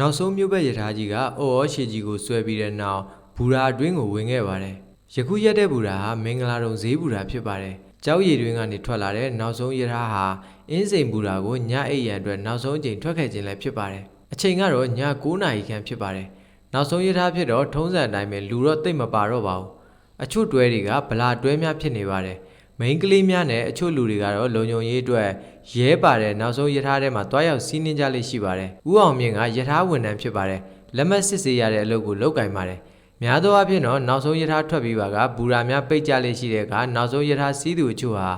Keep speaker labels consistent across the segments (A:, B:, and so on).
A: နောက်ဆုံးမြို့ဘက်ရထားကြီးကအော်အော်ရှည်ကြီးကိုဆွဲပြီးတဲ့နောက်ဘူရာအတွင်းကိုဝင်ခဲ့ပါတယ်ယခုရက်တဲ့ဘူရာဟာမင်္ဂလာတုံဈေးဘူရာဖြစ်ပါတယ်ကျောက်ရည်တွင်းကနေထွက်လာတဲ့နောက်ဆုံးရထားဟာအင်းစိန်ဘူရာကိုညအိပ်ရန်အတွက်နောက်ဆုံးအချိန်ထွက်ခဲ့ခြင်းလည်းဖြစ်ပါတယ်အချိန်ကတော့ည9နာရီခန့်ဖြစ်ပါတယ်နောက်ဆုံးရထားဖြစ်တော့ထုံးစံအတိုင်းပဲလူတော့တိတ်မပါတော့ပါဘူးအချို့တွဲတွေကဗလာတွဲများဖြစ်နေပါတယ် မိန်းကလေးများနဲ့အချို့လူတွေကတော့လုံုံရေးအတွက်ရဲပါတဲ့နောက်ဆုံးယထာထဲမှာတွားရောက်စီးနှင်းကြလိမ့်ရှိပါတယ်။ဦးအောင်မြင့်ကယထာဝန်ထမ်းဖြစ်ပါတယ်။လက်မှတ်စစ်ဆေးရတဲ့အလုပ်ကိုလုပ်ကင်ပါတယ်။များသောအားဖြင့်တော့နောက်ဆုံးယထာထွက်ပြီးပါကဘူရာများပိတ်ကြလိမ့်ရှိတဲ့အခါနောက်ဆုံးယထာစီးသူအချို့ဟာ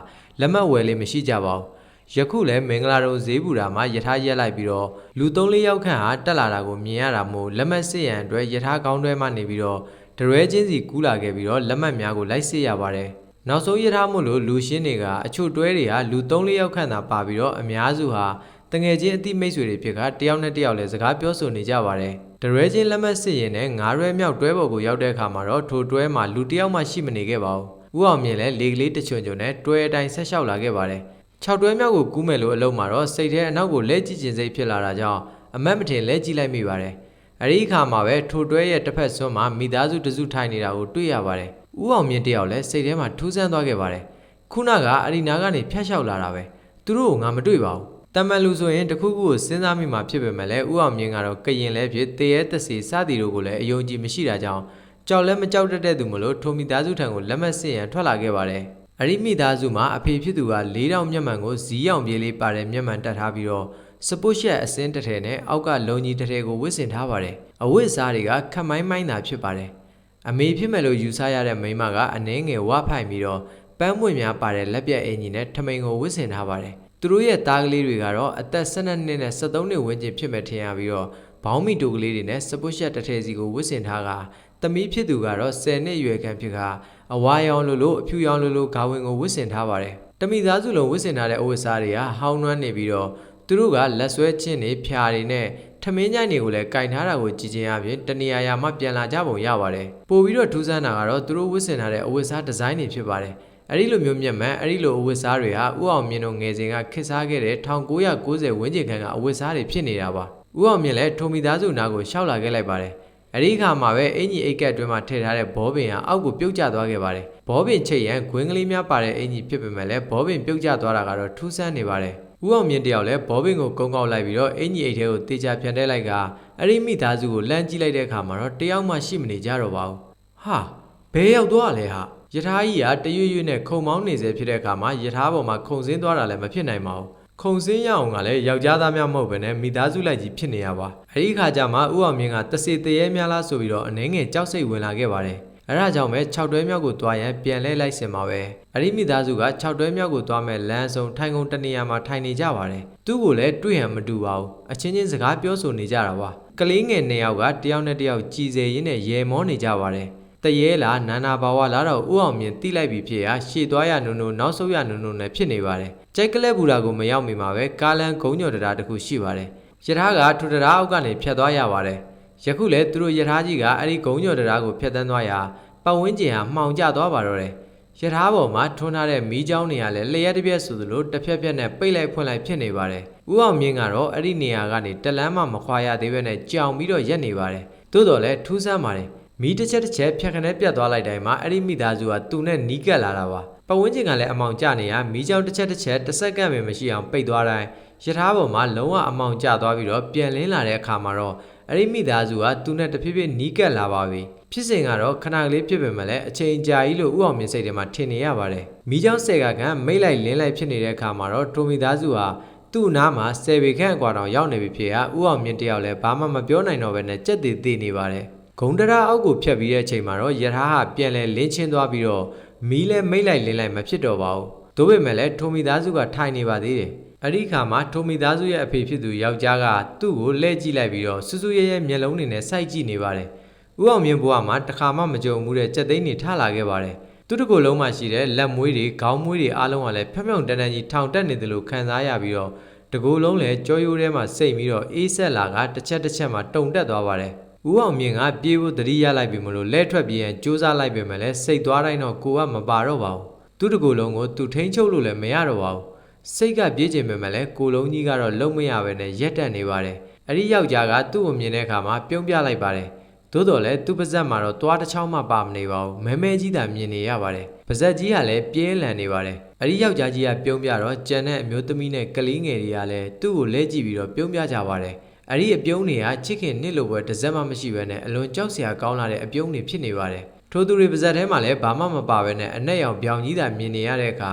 A: လက်မှတ်ဝယ်လေးမရှိကြပါဘူး။ယခုလည်းမင်္ဂလာတုံဈေးဘူရာမှာယထာရက်လိုက်ပြီးတော့လူ၃၄ယောက်ခန့်ဟာတက်လာတာကိုမြင်ရတာမို့လက်မှတ်စစ်ရန်အတွက်ယထာကောင်းတွဲမှနေပြီးတော့ဒရွဲချင်းစီကူးလာခဲ့ပြီးတော့လက်မှတ်များကိုလိုက်စစ်ရပါတယ်။ နောက်ဆုံးရထားမို့လို့လူရှင်းတွေကအချို့တွဲတွေဟာလူ3-4ယောက်ခန့်သာပါပြီးတော့အများစုဟာတငယ်ချင်းအတိမိတ်ဆွေတွေဖြစ်ကတယောက်နဲ့တယောက်လည်းစကားပြောဆိုနေကြပါတယ်။တရွဲချင်းလက်မှတ်စစ်ရင်နဲ့ငါးရွဲမြောက်တွဲပေါ်ကိုရောက်တဲ့အခါမှာတော့ထိုတွဲမှာလူတစ်ယောက်မှရှိမနေခဲ့ပါဘူး။ဦးအောင်မြင့်လည်းလေကလေးတစ်ချွန်ချွန်နဲ့တွဲအတိုင်းဆက်လျှောက်လာခဲ့ပါတယ်။6တွဲမြောက်ကိုကူးမယ်လို့အလုံးမှာတော့စိတ်ထဲအနောက်ကိုလဲကြည့်ခြင်းစိတ်ဖြစ်လာတာကြောင့်အမတ်မထင်လဲကြည့်လိုက်မိပါတယ်။အဲ့ဒီအခါမှာပဲထိုတွဲရဲ့တစ်ဖက်ဆွန်းမှာမိသားစုတစုထိုင်နေတာကိုတွေ့ရပါတယ်။ ဦးအောင်မြင့်တယောက်လည်းစိတ်ထဲမှာထူးဆန်းသွားခဲ့ပါတယ်။ခုနကအဲ့ဒီနားကနေဖျက်လျှောက်လာတာပဲ။သူတို့ကိုငါမတွေ့ပါဘူး။တမန်လူဆိုရင်တစ်ခုခုကိုစဉ်းစားမိမှဖြစ်ပေမဲ့လည်းဦးအောင်မြင့်ကတော့ကရင်လည်းဖြစ်တရေသက်စီစသည်တို့ကိုလည်းအယုံကြည်မရှိတာကြောင့်ကြောက်လည်းမကြောက်တတ်တဲ့သူမလို့ထိုမိသားစုထံကိုလက်မှတ်စစ်ရန်ထွက်လာခဲ့ပါတယ်။အဲ့ဒီမိသားစုမှာအဖေဖြစ်သူက၄တောင်မျက်မှန်ကိုဇီးရောင်ပြေးလေးပါတဲ့မျက်မှန်တက်ထားပြီးတော့စပုတ်ရှက်အစင်းတစ်ထည်နဲ့အောက်ကလုံကြီးတစ်ထည်ကိုဝတ်ဆင်ထားပါတယ်။အဝတ်အစားတွေကခက်မိုင်းမိုင်းသာဖြစ်ပါတယ်။ အမေဖြစ်မဲ့လို့ယူဆရတဲ့မိန်းမကအနှင်းငယ်ဝဖိုင်ပြီးတော့ပန်းမွေများပါတဲ့လက်ပြက်အင်ကြီးနဲ့ထမိန်ကိုဝတ်ဆင်ထားပါတယ်။သူတို့ရဲ့သားကလေးတွေကတော့အသက်12နှစ်နဲ့73နှစ်ဝန်းကျင်ဖြစ်မဲ့ထင်ရပြီးတော့ဘောင်းမီတိုကလေးတွေနဲ့စပုတ်ရှက်တစ်ထည်စီကိုဝတ်ဆင်ထားကသမီးဖြစ်သူကတော့10နှစ်အရွယ်ခန့်ဖြစ်ကအဝါရောင်လိုလိုအဖြူရောင်လိုလိုဂါဝင်ကိုဝတ်ဆင်ထားပါတယ်။တမိသားစုလုံးဝတ်ဆင်ထားတဲ့အဝတ်အစားတွေကဟောင်းနှွမ်းနေပြီးတော့သူတို့ကလက်ဆွဲချင်းတွေဖြာတွေနဲ့ ထမင်းကြိုင်တွေကိုလည်းကင်ထားတာကိုကြည်ချင်းအပြင်တနေရာရာမှပြန်လာကြပုံရပါတယ်။ပို့ပြီးတော့ထူးဆန်းတာကတော့သူတို့ဝတ်ဆင်ထားတဲ့အဝတ်အစားဒီဇိုင်းတွေဖြစ်ပါတယ်။အဲဒီလိုမျိုးမြက်မှန်အဲဒီလိုအဝတ်အစားတွေဟာဥအောင်မြင့်တို့ငယ်စဉ်ကခေတ်စားခဲ့တဲ့1990ဝန်းကျင်ခန့်ကအဝတ်အစားတွေဖြစ်နေတာပါ။ဥအောင်မြင့်လည်းထိုမီသားစုနာကိုရှောက်လာခဲ့လိုက်ပါတယ်။အဲဒီအခါမှာပဲအင်ကြီးအိတ်ကက်အတွင်းမှာထည့်ထားတဲ့ဘောပင်ဟာအောက်ကိုပြုတ်ကျသွားခဲ့ပါတယ်။ဘောပင်ချိတ်ရန်ဂွင်းကလေးများပါတဲ့အင်ကြီးဖြစ်ပေမဲ့လည်းဘောပင်ပြုတ်ကျသွားတာကတော့ထူးဆန်းနေပါတယ်။ ဦးအောင်မြင့်တယောက်လည်းဘောပင်ကိုကုန်းကောက်လိုက်ပြီးတော့အင်ကြီးအိတ်ထဲကိုတေချာပြန်တဲလိုက်ကအဲ့ဒီမိသားစုကိုလှမ်းကြည့်လိုက်တဲ့အခါမှာတော့တယောက်မှရှိမနေကြတော့ပါဘူး။ဟာဘယ်ရောက်သွားလဲဟာယထာကြီးကတရွရွနဲ့ခုံမောင်းနေစေဖြစ်တဲ့အခါမှာယထာပေါ်မှာခုံစင်းသွားတာလည်းမဖြစ်နိုင်ပါဘူး။ခုံစင်းရအောင်ကလည်းယောက်ျားသားများမဟုတ်ဘဲနဲ့မိသားစုလိုက်ကြီးဖြစ်နေရပါ။အဲဒီအခါကျမှဦးအောင်မြင့်ကတစေတရေများလားဆိုပြီးတော့အနှဲငယ်ကြောက်စိတ်ဝင်လာခဲ့ပါတယ်။ အဲဒါကြောင့်ပဲ6တွဲမြောက်ကိုတွားရန်ပြန်လဲလိုက်စင်ပါပဲ။အဲဒီမိသားစုက6တွဲမြောက်ကိုတွားမဲ့လမ်းစုံထိုင်ကုန်တနေရာမှာထိုင်နေကြပါတယ်။သူ့ကိုလည်းတွေ့ရန်မတူပါဘူး။အချင်းချင်းစကားပြောဆိုနေကြတာပါ။ကလေးငယ်နှစ်ယောက်ကတယောက်နဲ့တယောက်ကြည်စေရင်းနဲ့ရေမောနေကြပါတယ်။တရေလားနာနာဘာဝလားတော့ဥအောင်မြင်တိလိုက်ပြီဖြစ်ရာရှေ့သွားရနုံနုံနောက်ဆုတ်ရနုံနုံနဲ့ဖြစ်နေပါတယ်။ကြိုက်ကလက်ဘူရာကိုမရောက်မီမှာပဲကားလန်ဂုံညော်တရားတစ်ခုရှိပါတယ်။ယထာကထူတရားအောက်ကနေဖြတ်သွားရပါတယ်။ ယခုလည်းသူတို့ယထာကြီးကအဲ့ဒီဂုံညော်တရားကိုဖြတ်တန်းသွားရာပတ်ဝန်းကျင်ဟာမှောင်ကျသွားပါတော့တယ်။ယထာပေါ်မှာထွန်းထားတဲ့မီးချောင်းတွေကလည်းလျှက်တစ်ပြက်ဆိုသလိုတစ်ဖြက်ဖြက်နဲ့ပိတ်လိုက်ဖွင့်လိုက်ဖြစ်နေပါတယ်။ဥအောင်မြင့်ကတော့အဲ့ဒီနေရာကနေတလန်းမှမခွာရသေးပဲနဲ့ကြောင်ပြီးတော့ရက်နေပါတယ်။သို့တော်လည်းထူးဆန်းပါတယ်။မီးတစ်ချက်တစ်ချက်ဖြတ်ခနဲပြတ်သွားလိုက်တိုင်းမှာအဲ့ဒီမိသားစုကသူနဲ့နီးကပ်လာတာပါပဝန်းကျင်ကလည်းအမောင်ကျနေရမီးကြောင်တစ်ချက်တစ်ချက်တစ်စက္ကန့်ပဲမရှိအောင်ပိတ်သွားတိုင်းယထာပေါ်မှာလုံးဝအမောင်ကျသွားပြီးတော့ပြန်လင်းလာတဲ့အခါမှာတော့ အဲ့ဒီမိသားစုကသူနဲ့တဖြည်းဖြည်းနီးကပ်လာပါပြီဖြစ်စဉ်ကတော့ခဏကလေးဖြစ်ပေမဲ့လည်းအချိန်ကြာကြီးလို့ဥအောင်မြင့်စိတ်ထဲမှာထင်နေရပါတယ်မီးကြောင်ဆယ်ကကမိတ်လိုက်လင်းလိုက်ဖြစ်နေတဲ့အခါမှာတော့ထိုမိသားစုဟာသူ့နားမှာဆယ်ပေခန့်အကွာတောင်ရောက်နေပြီဖြစ်ရာဥအောင်မြင့်တယောက်လည်းဘာမှမပြောနိုင်တော့ဘဲနဲ့ကြက်တည်တည်နေပါတယ်ဂုံတရာအောက်ကိုဖြတ်ပြီးတဲ့အချိန်မှာတော့ယထာဟာပြန်လဲလင်းချင်းသွားပြီးတော့မီးလဲမိတ်လိုက်လင်းလိုက်မဖြစ်တော့ပါဘူး။သို့ပေမဲ့လည်းထိုမီသားစုကထိုင်နေပါသေးတယ်။ အဲ့ဒီခါမှာထိုမီသားစုရဲ့အဖေဖြစ်သူယောက်ျားကသူ့ကိုလှည့်ကြည့်လိုက်ပြီးတော့စူးစူးရဲရဲမျက်လုံးတွေနဲ့စိုက်ကြည့်နေပါတယ်။ဦးအောင်မြင့်ဘွားမှာတစ်ခါမှမကြုံဘူးတဲ့ကြက်သိန်းတွေထလာခဲ့ပါတယ်။သူ့တကူလုံးမှာရှိတဲ့လက်မွေးတွေခေါင်းမွေးတွေအားလုံးကလည်းဖြောင်ဖြောင်တန်တန်ကြီးထောင်တက်နေတယ်လို့ခံစားရပြီးတော့တကူလုံးလည်းကြောရိုးထဲမှာစိတ်ပြီးတော့အေးဆက်လာကတစ်ချက်တစ်ချက်မှတုန်တက်သွားပါတယ်။ဦးအောင်မြင့်ကပြေးဖို့တတိရလိုက်ပြီမလို့လဲထွက်ပြေးရင်စူးစမ်းလိုက်ပြီမလဲစိတ်သွားတိုင်းတော့ကိုကမပါတော့ပါဘူးသူတကူလုံးကိုသူထိန်းချုပ်လို့လည်းမရတော့ပါဘူး စိတ်ကပြေးခြင်းပဲမလဲကိုလုံးကြီးကတော့လုံးမရပဲနဲ့ရက်တက်နေပါတယ်အအဲ့ဒီယောက်ျားကသူ့ကိုမြင်တဲ့အခါမှာပြုံးပြလိုက်ပါတယ်သို့တော်လည်းသူ့ပါဇက်မှာတော့သွားတစ်ချောင်းမှပါမနေပါဘူးမဲမဲကြီးသာမြင်နေရပါတယ်ပါဇက်ကြီးကလည်းပြဲလန်နေပါတယ်အဲ့ဒီယောက်ျားကြီးကပြုံးပြတော့ကြံတဲ့အမျိုးသမီးနဲ့ကလေးငယ်တွေကလည်းသူ့ကိုလဲကြည့်ပြီးတော့ပြုံးပြကြပါတယ်အဲ့ဒီအပြုံးတွေကချစ်ခင်နှစ်လိုပဲတစ်စက်မှမရှိဘဲနဲ့အလွန်ကြောက်စရာကောင်းလာတဲ့အပြုံးတွေဖြစ်နေပါတယ်ထိုသူတွေပါဇက်ထဲမှာလည်းဘာမှမပါဘဲနဲ့အနက်ရောင်ပြောင်ကြီးသာမြင်နေရတဲ့အခါ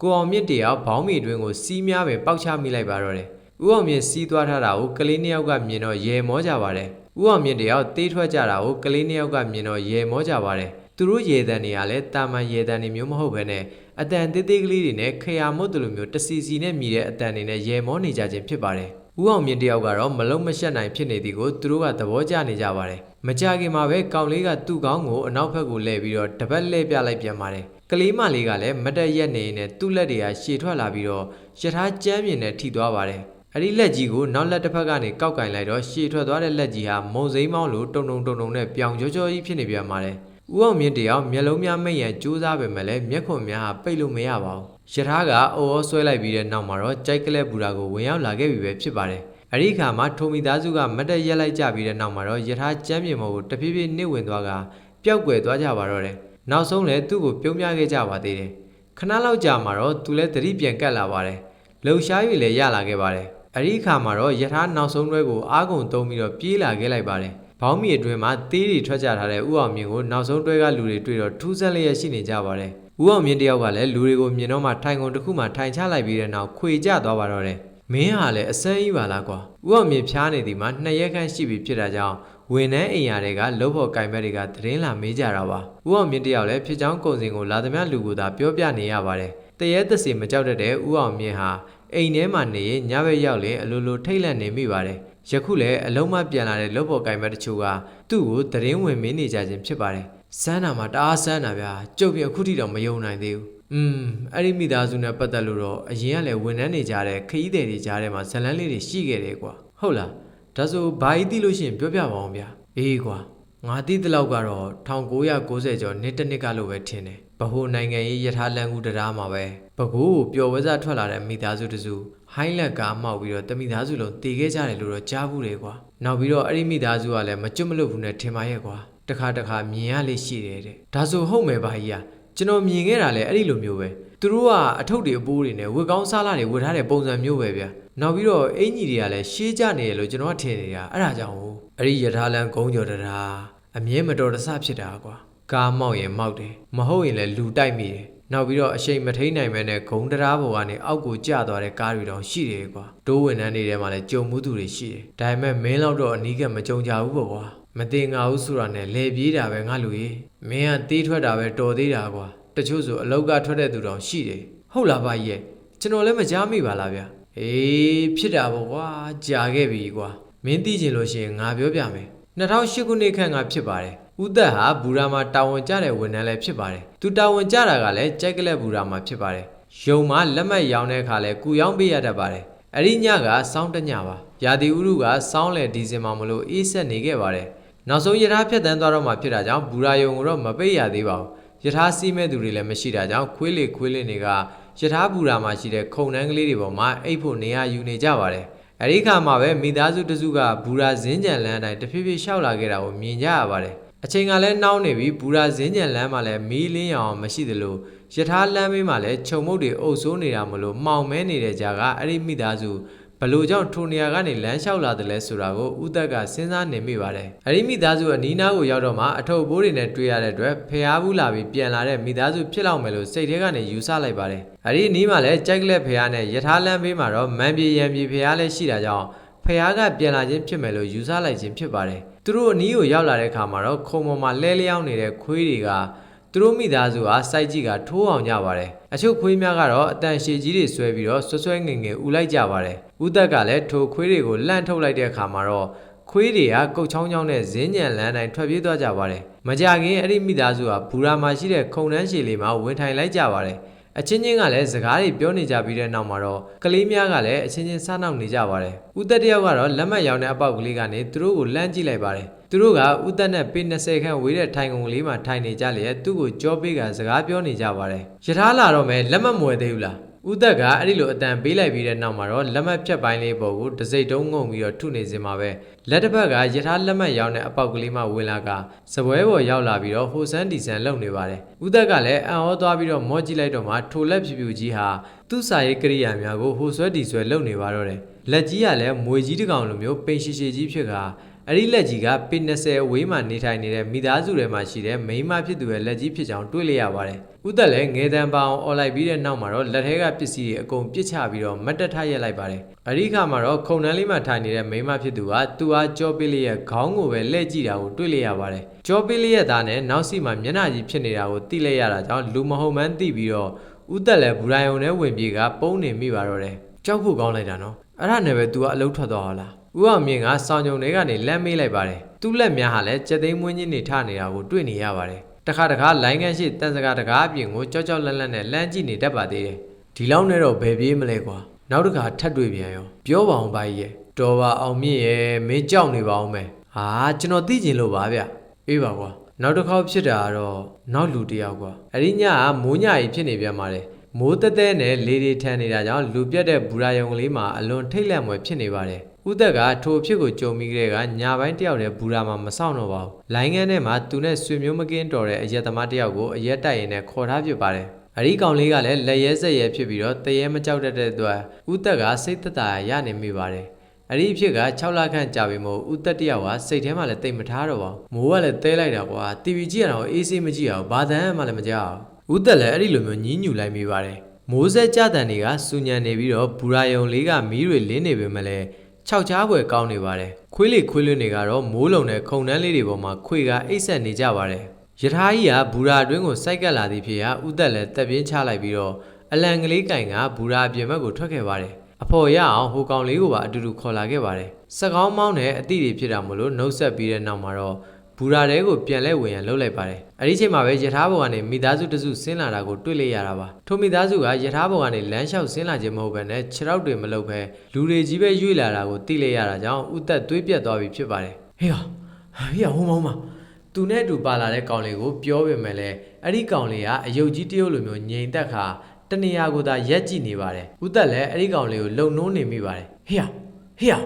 A: ကိုအောင်မြင့်တယောက်ဘောင်းမီတွင်ကိုစီးများပဲပေါက်ချမိလိုက်ပါတော့တယ်ဦးအောင်မြင့်စီးသွားထားတာကိုကလေးနှစ်ယောက်ကမြင်တော့ရေမောကြပါတယ်ဦးအောင်မြင့်တယောက်တေးထွက်ကြတာကိုကလေးနှစ်ယောက်ကမြင်တော့ရေမောကြပါတယ်သူတို့ရေတန်တွေကလည်းတာမန်ရေတန်တွေမျိုးမဟုတ်ဘဲနဲ့အတန်သေးသေးကလေးတွေနဲ့ခရာမုတ်တလူမျိုးတစီစီနဲ့မြည်တဲ့အတန်တွေနဲ့ရေမောနေကြခြင်းဖြစ်ပါတယ်။ဦးအောင်မြင့်တယောက်ကတော့မလုံးမရှက်နိုင်ဖြစ်နေသည်ကိုသူတို့ကသဘောကျနေကြပါတယ်။မကြခင်မှာပဲကောင်လေးကသူ့ကောင်းကိုအနောက်ဘက်ကိုလှည့်ပြီးတော့တပတ်လှည့်ပြလိုက်ပြန်ပါတယ်။ ကလေးမလေးကလည်းမတက်ရက်နေနဲ့သူ့လက်တွေကရှည်ထွက်လာပြီးတော့ရထားကျမ်းမြင်နဲ့ထိသွားပါတယ်။အဲ့ဒီလက်ကြီးကိုနောက်လက်တစ်ဖက်ကနေကောက်ကင်လိုက်တော့ရှည်ထွက်သွားတဲ့လက်ကြီးဟာမုံစိမ်းမောင်းလိုတုံတုံတုံတုံနဲ့ပြောင်ကြောကြောကြီးဖြစ်နေပြန်ပါတယ်။ဦးအောင်မြင့်တယောက်မျက်လုံးများမိတ်ရန်ကြိုးစားပေမဲ့လည်းမျက်ခွန်များဟာပိတ်လို့မရပါဘူး။ရထားကအိုးအောဆွဲလိုက်ပြီးတဲ့နောက်မှာတော့ကြိုက်ကလက်ဘူရာကိုဝင်ရောက်လာခဲ့ပြီပဲဖြစ်ပါတယ်။အဲ့ဒီအခါမှာထိုမီသားစုကမတ်တက်ရက်လိုက်ကြပြီးတဲ့နောက်မှာတော့ရထားကျမ်းမြေမော်ကိုတဖြည်းဖြည်းနှိမ့်ဝင်သွားကပျောက်ကွယ်သွားကြပါတော့တယ်။ နောက်ဆုံးလည်းသူ့ကိုပြုံးပြခဲ့ကြပါသေးတယ်။ခဏလောက်ကြာမှာတော့သူလည်းသတိပြန်ကပ်လာပါတယ်။လှုပ်ရှား၍လည်းရလာခဲ့ပါတယ်။အဲ့ဒီအခါမှာတော့ရထားနောက်ဆုံးတွဲကိုအားကုန်သုံးပြီးတော့ပြေးလာခဲ့လိုက်ပါတယ်။ဘောင်းမီအတွင်းမှာသေးတွေထွက်ကြထားတဲ့ဥအောင်မြင့်ကိုနောက်ဆုံးတွဲကလူတွေတွေ့တော့ထူးဆန်းလျက်ရှိနေကြပါတယ်။ဥအောင်မြင့်တယောက်ကလည်းလူတွေကိုမြင်တော့မှထိုင်ကုန်တစ်ခုမှထိုင်ချလိုက်ပြီးတဲ့နောက်ခွေကျသွားပါတော့တယ်။မင်းဟာလည်းအစမ်းကြီးပါလားကွာ။ဥအောင်မြင့်ဖျားနေသည်မှာနှစ်ရက်ခန့်ရှိပြီဖြစ်တာကြောင့် ဝန်နှန်းအိမ်ယာတွေကလှုပ်ဖို့ကင်ဘက်တွေကသတင်းလာမေးကြတာပါ။ဥအောင်မြင့်တယောက်လည်းဖြစ်ချောင်းကုံစင်ကိုလာသမျှလူကိုသာပြောပြနေရပါတယ်။တရေသက်စီမကြောက်တတ်တဲ့ဥအောင်မြင့်ဟာအိမ်ထဲမှာနေရင်ညဘက်ရောက်ရင်အလိုလိုထိတ်လန့်နေမိပါတယ်။ယခုလည်းအလုံးမပြန်လာတဲ့လှုပ်ဖို့ကင်ဘက်တချို့ကသူ့ကိုသတင်းဝင်မေးနေကြခြင်းဖြစ်ပါတယ်။စမ်းတာမှာတအားစမ်းတာဗျာ။ကျုပ်ပြအခုထိတော့မယုံနိုင်သေးဘူး။อืมအဲ့ဒီမိသားစုနဲ့ပတ်သက်လို့တော့အရင်ကလည်းဝန်ထမ်းနေကြတဲ့ခရီးသည်တွေကြားထဲမှာဇလန်းလေးတွေရှိခဲ့တယ်ကွာ။ဟုတ်လား။ ဒါဆိုဘာကြီးသိလို့ရှိရင်ပြောပြပါအောင်ဗျာ။အေးကွာ။ငါသိတဲ့လောက်ကတော့1990ကျော်နှစ်တစ်နှစ်ကလို့ပဲထင်တယ်။ဗဟိုနိုင်ငံရေးယထာလန်ကူတရားမှာပဲဘကိုးကိုပျော်ဝဲစားထွက်လာတဲ့မိသားစုတစုဟိုင်းလက်ကားမောက်ပြီးတော့တမိသားစုလုံးတည်ခဲ့ကြတယ်လို့တော့ကြားဘူးတယ်ကွာ။နောက်ပြီးတော့အဲ့ဒီမိသားစုကလည်းမကျွတ်မလွတ်ဘူးနဲ့ထင်ပါရဲ့ကွာ။တခါတခါမြင်ရလေးရှိတယ်တဲ့။ဒါဆိုဟုတ်မယ်ပါကြီးอ่ะကျွန်တော်မြင်ခဲ့တာလည်းအဲ့ဒီလိုမျိုးပဲ။ သူတို့ကအထုပ်တွေအပိုးတွေနဲ့ဝက်ကောင်းစားလာတွေဝက်ထားတဲ့ပုံစံမျိုးပဲဗျာ။နောက်ပြီးတော့အင်ကြီးတွေကလည်းရှေးကြနေတယ်လို့ကျွန်တော်ကထင်နေတာအဲ့ဒါကြောင့်ဟိုအဲ့ဒီယထာလန်ဂုံးကြော်တရားအမြဲမတော်တဆဖြစ်တာကွာကားမောက်ရင်မောက်တယ်မဟုတ်ရင်လည်းလူတိုက်မိတယ်နောက်ပြီးတော့အရှိန်မထိန်နိုင်မဲနဲ့ဂုံတရားပေါ်ကနေအောက်ကိုကျသွားတဲ့ကားတွေတောင်ရှိတယ်ကွာဒိုးဝင်နှန်းတွေထဲမှာလည်းကြုံမှုသူတွေရှိတယ်ဒါပေမဲ့မင်းလောက်တော့အနီးကမကြုံကြဘူးပေါ့ကွာမတင်ငါဘူးဆိုတာနဲ့လေပြေးတာပဲငါလူကြီးမင်းကတေးထွက်တာပဲတော်သေးတာကွာ တချို့ဆိုအလောက်ကထွက်တဲ့သူတောင်ရှိတယ်ဟုတ်လားဗျရဲ့ကျွန်တော်လည်းမကြားမိပါလားဗျအေးဖြစ်တာပေါ့ကွာကြာခဲ့ပြီကွာမင်းသိချင်လို့ရှိရင်ငါပြောပြမယ်2008ခုနှစ်ခန့်ကဖြစ်ပါတယ်ဦးသက်ဟာဘူရာမှာတာဝန်ကျတဲ့ဝန်ထမ်းလည်းဖြစ်ပါတယ်သူတာဝန်ကျတာကလည်းကြိုက်ကလက်ဘူရာမှာဖြစ်ပါတယ်ယုံမှာလက်မှတ်ရောင်းတဲ့အခါလဲကူရောင်းပေးရတတ်ပါတယ်အဲ့ဒီညကစောင်းတညပါရာသီဥတုကစောင်းလေဒီဇင်ဘာမလို့အေးဆက်နေခဲ့ပါတယ်နောက်ဆုံးယထာဖြတ်တန်းသွားတော့မှဖြစ်တာကြောင့်ဘူရာယုံကိုတော့မပိတ်ရသေးပါဘူး ယထာစီးမဲ့သူတွေလည်းမရှိတာကြောင့်ခွေးလေခွေးလေတွေကယထာဘူရာမှာရှိတဲ့ခုံနှန်းကလေးတွေပေါ်မှာအိတ်ဖို့နေရာယူနေကြပါတယ်အဲ့ဒီခါမှာပဲမိသားစုတစုကဘူရာဇင်းကြံလန်းအတိုင်းတဖြည်းဖြည်းရှောက်လာခဲ့တာကိုမြင်ကြရပါတယ်အချိန်ကလည်းနှောင်းနေပြီဘူရာဇင်းကြံလန်းမှာလည်းမီးလင်းရောင်မရှိသလိုယထာလမ်းဘေးမှာလည်းခြုံမုတ်တွေအုပ်ဆိုးနေတာမလို့မှောင်မဲနေတဲ့ကြားကအဲ့ဒီမိသားစု ဘလို့ကြောင့်ထိုနေရာကနေလမ်းလျှောက်လာတယ်လဲဆိုတာကိုဦးသက်ကစဉ်းစားနေမိပါတယ်။အဲဒီမိသားစုအနီးနားကိုရောက်တော့မှအထုပ်ဘိုးတွေနဲ့တွေ့ရတဲ့အတွက်ဖျားဘူးလာပြီးပြန်လာတဲ့မိသားစုဖြစ်လောက်မယ်လို့စိတ်ထဲကနေယူဆလိုက်ပါတယ်။အဲဒီနီးမှာလည်းကြိုက်လက်ဖျားနဲ့ယထာလမ်းဘေးမှာတော့မန်ပြေရံပြေဖျားလည်းရှိတာကြောင့်ဖျားကပြန်လာခြင်းဖြစ်မယ်လို့ယူဆလိုက်ခြင်းဖြစ်ပါတယ်။သူတို့အနီးကိုရောက်လာတဲ့အခါမှာတော့ခုံပေါ်မှာလဲလျောင်းနေတဲ့ခွေးတွေက သူတို့မိသားစုဟာစိုက်ကြီးကထိုးအောင်ကြပါတယ်အချို့ခွေးများကတော့အတန်ရှည်ကြီးတွေဆွဲပြီးတော့ဆွဆွဲငင်ငယ်ဥလိုက်ကြပါတယ်ဥသက်ကလည်းထိုခွေးတွေကိုလန့်ထုတ်လိုက်တဲ့အခါမှာတော့ခွေးတွေကကုတ်ချောင်းချောင်းနဲ့ဇင်းညံလန်းတိုင်းထွက်ပြေးသွားကြပါတယ်မကြခင်အဲ့ဒီမိသားစုကဘူရာမှာရှိတဲ့ခုံနှန်းရှည်လေးမှာဝင်ထိုင်လိုက်ကြပါတယ် အချင်းချင်းကလည်းစကားတွေပြောနေကြပြီးတဲ့နောက်မှာတော့ကလေးများကလည်းအချင်းချင်းစားနှောက်နေကြပါတယ်။ဦးသက်တယောက်ကတော့လက်မှတ်ရောင်းတဲ့အပေါက်ကလေးကနေသူတို့ကိုလှမ်းကြည့်လိုက်ပါတယ်။သူတို့ကဦးသက်နဲ့ပေ20ခန့်ဝေးတဲ့ထိုင်ကုန်ကလေးမှာထိုင်နေကြလျက်သူ့ကိုကြောပေးကစကားပြောနေကြပါတယ်။ယထာလာတော့မယ်လက်မှတ်မွယ်သေးဘူးလား။ဥ ဦးသက်ကအဲ့ဒီလိုအတန်ပေးလိုက်ပြီးတဲ့နောက်မှာတော့လက်မှတ်ဖြတ်ပိုင်းလေးပေါ်ကိုတစိမ့်တုံးငုံပြီးတော့ထုနေစင်မှာပဲလက်တစ်ဖက်ကယထာလက်မှတ်ရောင်းတဲ့အပေါက်ကလေးမှဝင်လာကစပွဲပေါ်ရောက်လာပြီးတော့ဟိုဆန်းဒီဆန်လုံနေပါတယ်ဦးသက်ကလည်းအံ့ဩသွားပြီးတော့မော့ကြည့်လိုက်တော့မှထိုလက်ဖြူဖြူကြီးဟာသူ့စာရေးကိရိယာများကိုဟိုဆွဲဒီဆွဲလုံနေပါတော့တယ်လက်ကြီးကလည်းမွေကြီးတစ်ကောင်လိုမျိုးပိန်ရှိရှိကြီးဖြစ်က အဲ့ဒီလက်ကြီးကပေ20အဝေးမှနေထိုင်နေတဲ့မိသားစုထဲမှာရှိတဲ့မိန်းမဖြစ်သူရဲ့လက်ကြီးဖြစ်ကြောင်းတွေ့လိုက်ရပါတယ်။ဦးသက်လည်းငယ်တန်းပအောင်អော်လိုက်ပြီးတဲ့နောက်မှာတော့လက်ထဲကပစ္စည်းတွေအကုန်ပြစ်ချပြီးတော့မတ်တက်ထရက်လိုက်ပါတယ်။အဲဒီခါမှာတော့ခုံနှန်းလေးမှထိုင်နေတဲ့မိန်းမဖြစ်သူကသူအားကြောပေးလေးရဲ့ခေါင်းကိုပဲလှည့်ကြည့်တာကိုတွေ့လိုက်ရပါတယ်။ကြောပေးလေးရဲ့သားနဲ့နောက်စီမှာမျက်နှာကြီးဖြစ်နေတာကိုသိလိုက်ရတာကြောင့်လူမဟုတ်မှန်းသိပြီးတော့ဦးသက်လည်းဘူရိုင်ုံနဲ့ဝင်ပြေကပုံနေမိပါတော့တယ်။ကြောက်ဖို့ကောင်းလိုက်တာနော်။အဲ့ဒါနဲ့ပဲ तू ကအလုတ်ထွက်သွားဟောလား။ ဦးအောင်မြင့်ကစောင်းကြုံတွေကနေလမ်းမေးလိုက်ပါတယ်။သူ့လက်များဟာလည်းကြက်သိမ်းမွင်းကြီးနေထနေတာကိုတွေ့နေရပါတယ်။တခါတခါလိုင်းကန်းရှိတန်စကားတကားအပြင်ကိုကြောက်ကြောက်လန့်လန့်နဲ့လမ်းကြည့်နေတတ်ပါသေးတယ်။ဒီလောက်နဲ့တော့ဘယ်ပြေးမလဲကွာ။နောက်တစ်ခါထပ်တွေ့ပြန်ရော။ပြောပါအောင်ပါကြီးရဲ့။တော်ပါအောင်မြင့်ရဲ့မင်းကြောက်နေပါအောင်မယ်။ဟာကျွန်တော်သိကျင်လို့ပါဗျ။အေးပါကွာ။နောက်တစ်ခေါက်ဖြစ်တာကတော့နောက်လူတစ်ယောက်ကွာ။အရိညကမိုးညကြီးဖြစ်နေပြန်ပါတယ်။မိုးတဲတဲနဲ့လေတွေထန်နေတာကြောင့်လူပြတ်တဲ့ဘူရာယုံကလေးမှာအလွန်ထိတ်လန့်မွယ်ဖြစ်နေပါတယ်။ ဦးသက်ကထိုအဖြစ်ကိုကြုံပြီးကြတဲ့ကညာပိုင်းတယောက်တည်းဘူရာမှာမဆောင်တော့ပါဘူး။လိုင်းငန်းထဲမှာသူနဲ့ဆွေမျိုးမကင်းတော်တဲ့အရက်သမားတယောက်ကိုအရက်တိုက်ရင်နဲ့ခေါ်ထားဖြစ်ပါတယ်။အဒီကောင်လေးကလည်းလက်ရဲဆက်ရဲဖြစ်ပြီးတော့တရေမကြောက်တတ်တဲ့အတွက်ဦးသက်ကစိတ်သက်သာရနေမိပါတယ်။အဲ့ဒီအဖြစ်က6လခန့်ကြာပြီမို့ဦးသက်တယောက်ကစိတ်ထဲမှာလည်းတိတ်မထားတော့ပါဘူး။မိုးကလည်းတဲလိုက်တာကွာ။ TV ကြည့်ရတော့အေးဆေးမကြည့်ရဘူး။ဘာတန်းမှလည်းမကြောက်ဘူး။ဦးသက်လည်းအဲ့ဒီလိုမျိုးညင်းညူလိုက်မိပါတယ်။မိုးဆက်ကြတန်တွေကစူညံနေပြီးတော့ဘူရာယုံလေးကမီးတွေလင်းနေပေမဲ့လည်း ခြောက်ချားပွဲကောင်းနေပါတယ်။ခွေးလေးခွေးလွင်းတွေကတော့မိုးလုံတဲ့ခုံတန်းလေးတွေပေါ်မှာခွေကအိတ်ဆက်နေကြပါတယ်။ယထာကြီးကဘူရာအတွင်းကိုစိုက်ကပ်လာသည်ဖြစ်ရာဦးသက်လည်းတက်ပြင်းချလိုက်ပြီးတော့အလံကလေးကင်ကဘူရာအပြင်ဘက်ကိုထွက်ခဲ့ပါတယ်။အဖော်ရအောင်ဟိုကောင်လေးကိုပါအတူတူခေါ်လာခဲ့ပါတယ်။စကောင်းမောင်းတဲ့အသည့်တွေဖြစ်တာမို့လို့နှုတ်ဆက်ပြီးတဲ့နောက်မှာတော့ ဘူရာတဲကိုပြန်လဲဝင်ရန်လှုပ်လိုက်ပါတယ်။အဲဒီချိန်မှာပဲယထာဘော်ကနေမိသားစုတစုဆင်းလာတာကိုတွေ့လိုက်ရတာပါ။ထိုမိသားစုကယထာဘော်ကနေလမ်းလျှောက်ဆင်းလာခြင်းမဟုတ်ဘဲနဲ့ခြေထောက်တွေမလုတ်ဘဲလူတွေကြီးပဲရွေ့လာတာကိုသိလိုက်ရတာကြောင့်ဥသက်သွေးပြတ်သွားပြီဖြစ်ပါတယ်။ဟေးဟာဟေးဟာဟိုမောင်းမသူနဲ့အတူပါလာတဲ့ကောင်လေးကိုပြောပေမဲ့လည်းအဲ့ဒီကောင်လေးကအယုတ်ကြီးတရုပ်လိုမျိုးငြိမ်သက်ခါတနေရာကိုသာရက်ကြည့်နေပါတယ်။ဥသက်လည်းအဲ့ဒီကောင်လေးကိုလုံနှိုးနေမိပါတယ်။ဟေးဟာဟေးဟာ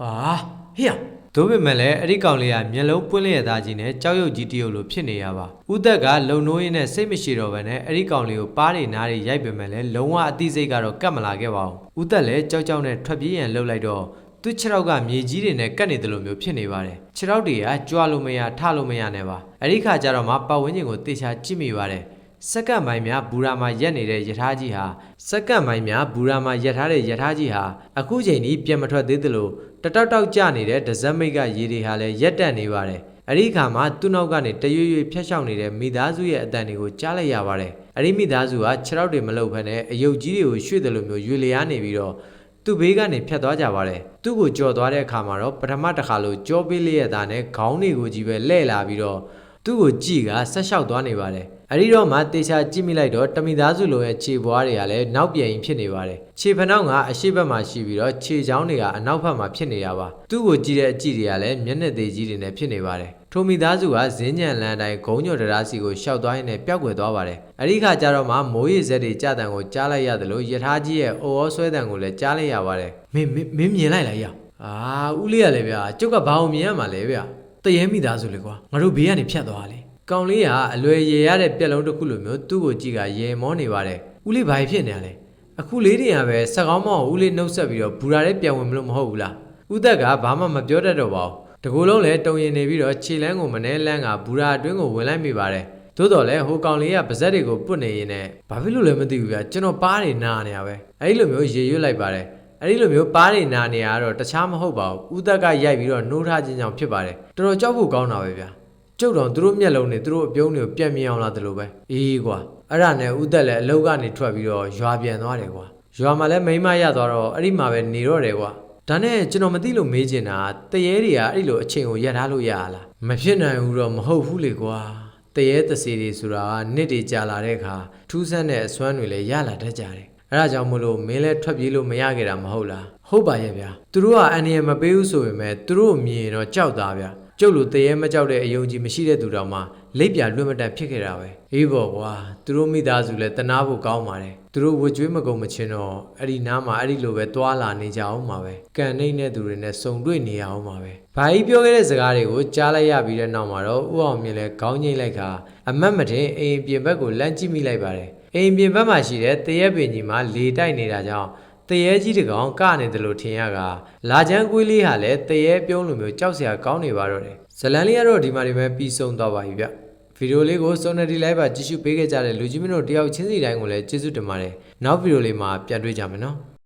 A: အာဟေးဟာ တို့ပေမဲ့လည်းအဲ့ဒီကောင်လေးကမျက်လုံးပွင့်လျက်သားကြီးနဲ့ကြောက်ရွံ့ကြီးတရုပ်လိုဖြစ်နေရပါဥသက်ကလုံနိုးရင်းနဲ့စိတ်မရှိတော့ဘဲနဲ့အဲ့ဒီကောင်လေးကိုပါးတွေနားတွေရိုက်ပေမဲ့လည်းလုံးဝအသိစိတ်ကတော့ကတ်မလာခဲ့ပါဘူးဥသက်လည်းကြောက်ကြောက်နဲ့ထွက်ပြေးရန်လှုပ်လိုက်တော့သူ့ခြေထောက်ကမြေကြီးတွေနဲ့ကတ်နေတယ်လို့မျိုးဖြစ်နေပါတယ်ခြေထောက်တွေကကြွားလို့မရထလို့မရနဲ့ပါအဲ့ဒီခါကျတော့မှပတ်ဝန်းကျင်ကိုတေချာကြည့်မိပါတယ် စက္ကန့်ပိုင်းများဘူရာမှာရက်နေတဲ့ယထာကြီးဟာစက္ကန့်ပိုင်းများဘူရာမှာရက်ထားတဲ့ယထာကြီးဟာအခုချိန်ကြီးပြန်မထွက်သေးသလိုတတောက်တောက်ကျနေတဲ့ဒဇက်မိတ်ကရေတွေဟာလည်းရက်တက်နေပါတယ်အဲ့ဒီခါမှာသူ့နောက်ကနေတရွေ့ရွေ့ဖျက်ရှောင်နေတဲ့မိသားစုရဲ့အတန်တွေကိုကြားလိုက်ရပါတယ်အဲ့ဒီမိသားစုကခြေထောက်တွေမလုတ်ဖက်နဲ့အယုတ်ကြီးတွေကိုရွှေ့တယ်လို့မျိုးရွေလျားနေပြီးတော့သူ့ဘေးကနေဖြတ်သွားကြပါတယ်သူ့ကိုကြော်သွားတဲ့အခါမှာတော့ပထမတစ်ခါလို့ကြောပေးလေးရတာနဲ့ခေါင်းတွေကိုကြီးပဲလှဲ့လာပြီးတော့ သူ့ကိုကြည့်ကဆက်လျှောက်သွားနေပါတယ်အဲ့ဒီတော့မှတေချာကြည့်မိလိုက်တော့တမိသားစုလုံးရဲ့ခြေပွားတွေကလည်းနောက်ပြန်ရင်ဖြစ်နေပါတယ်ခြေဖနှောင်းကအရှိတ်ဘက်မှာရှိပြီးတော့ခြေချောင်းတွေကအနောက်ဘက်မှာဖြစ်နေတာပါသူ့ကိုကြည့်တဲ့အကြည့်တွေကလည်းမျက်နှာသေးကြီးတွေနဲ့ဖြစ်နေပါတယ်ထိုမိသားစုကဇင်းညံလန်းတိုင်းဂုံညော်တရားစီကိုရှောက်သွားရင်းနဲ့ပျောက်ကွယ်သွားပါတယ်အဲ့ဒီခါကျတော့မှမိုးရေစက်တွေကြတန်ကိုကြားလိုက်ရတယ်လို့ယထာကြီးရဲ့အော်အောဆွဲတန်ကိုလည်းကြားလိုက်ရပါတယ်မင်းမင်းမြင်လိုက်လားရအာဦးလေးရလေဗျာကျုပ်ကဘာအောင်မြင်ရမှာလဲဗျာ တရေမိသားစုလေကွာငါတို့ဘေးကနေဖြတ်သွားလေကောင်လေးကအလွယ်ရေရတဲ့ပြက်လုံးတစ်ခုလိုမျိုးသူ့ကိုကြည့်ကရေမောနေပါတယ်။ဦးလေးဘာဖြစ်နေရလဲ။အခုလေးတွေကပဲစကောင်းမောင်ဦးလေးနှုတ်ဆက်ပြီးတော့ဘူရာတဲ့ပြန်ဝင်မလို့မဟုတ်ဘူးလား။ဦးသက်ကဘာမှမပြောတတ်တော့ပါဘူး။တကူလုံးလည်းတုံရင်နေပြီးတော့ခြေလန်းကိုမနှဲလန်းကဘူရာအတွင်းကိုဝင်လိုက်မိပါတယ်။သို့တော်လည်းဟိုကောင်လေးကပါဇက်တွေကိုပုတ်နေရင်လည်းဘာဖြစ်လို့လဲမသိဘူးဗျာကျွန်တော်ပါးတွေနာနေရပဲ။အဲဒီလိုမျိုးရေရွတ်လိုက်ပါတယ်။ အဲဒီလိုမျိုးပါးတွေနာနေရတော့တခြားမဟုတ်ပါဘူး။ဦးသက်ကရိုက်ပြီးတော့နှိုးထားခြင်းကြောင့်ဖြစ်ပါတယ်။တော်တော်ကြောက်ဖို့ကောင်းတာပဲဗျာ။ကျုပ်တော်သူတို့မျက်လုံးနဲ့သူတို့အပြုံးတွေကိုပြန်မြင်အောင်လာတယ်လို့ပဲအေးကွာအဲ့ဒါနဲ့ဥသက်လည်းအလောက်ကနေထွက်ပြီးတော့ရွာပြန်သွားတယ်ကွာရွာမှာလည်းမိန်းမရသွားတော့အဲ့ဒီမှာပဲနေတော့တယ်ကွာဒါနဲ့ကျွန်တော်မသိလို့မေးချင်တာတရေတွေကအဲ့ဒီလိုအချိန်ကိုရက်ထားလို့ရလားမဖြစ်နိုင်ဘူးတော့မဟုတ်ဘူးလေကွာတရေတစီတွေဆိုတာကနှစ်တွေကြာလာတဲ့အခါထူးဆန်းတဲ့အစွမ်းတွေလည်းရလာတတ်ကြတယ် အဲ့ဒါကြောင့်မလို့မင်းလည်းထွက်ပြေးလို့မရခဲ့တာမဟုတ်လားဟုတ်ပါရဲ့ဗျာသူတို့ကအန်ရမပေးဘူးဆိုပေမဲ့သူတို့မြင်ရင်တော့ကြောက်သားဗျာကျုပ်လိုတရေမကြောက်တဲ့အယုံကြည်မရှိတဲ့သူတော်မှလိပ်ပြလွတ်မတတ်ဖြစ်ခဲ့တာပဲအေးပေါ့ကွာသူတို့မိသားစုလည်းတနာဖို့ကောင်းပါတယ်သူတို့ဝကြွေးမကုန်မချင်းတော့အဲ့ဒီနားမှာအဲ့ဒီလိုပဲသွာလာနေကြအောင်ပါပဲကန်နှိမ့်တဲ့သူတွေနဲ့စုံတွေ့နေရအောင်ပါပဲဘာကြီးပြောခဲ့တဲ့စကားတွေကိုကြားလိုက်ရပြီးတဲ့နောက်မှာတော့ဥအောင်မြင့်လည်းခေါင်းငိမ့်လိုက်ခါအမတ်မတင်အိမ်ပြင်ဘက်ကိုလမ်းကြည့်မိလိုက်ပါတယ် အိမ်ပြင်ဘက်မှာရှိတဲ့တရက်ပင်ကြီးမှာလေတိုက်နေတာကြောင့်တရဲကြီးတစ်ကောင်ကနေတယ်လို့ထင်ရကလာချမ်းကွေးလေးဟာလည်းတရဲပြုံးလိုမျိုးကြောက်စရာကောင်းနေပါတော့တယ်ဇလန်လေးကတော့ဒီမှာဒီပဲပြီးဆုံးသွားပါပြီဗျဗီဒီယိုလေးကိုစုံနေဒီလိုက်ပါကြည့်ရှုပေးခဲ့ကြတဲ့လူကြီးမင်းတို့တယောက်ချင်းစီတိုင်းကိုလည်းကျေးဇူးတင်ပါတယ်နောက်ဗီဒီယိုလေးမှာပြန်တွေ့ကြမယ်နော်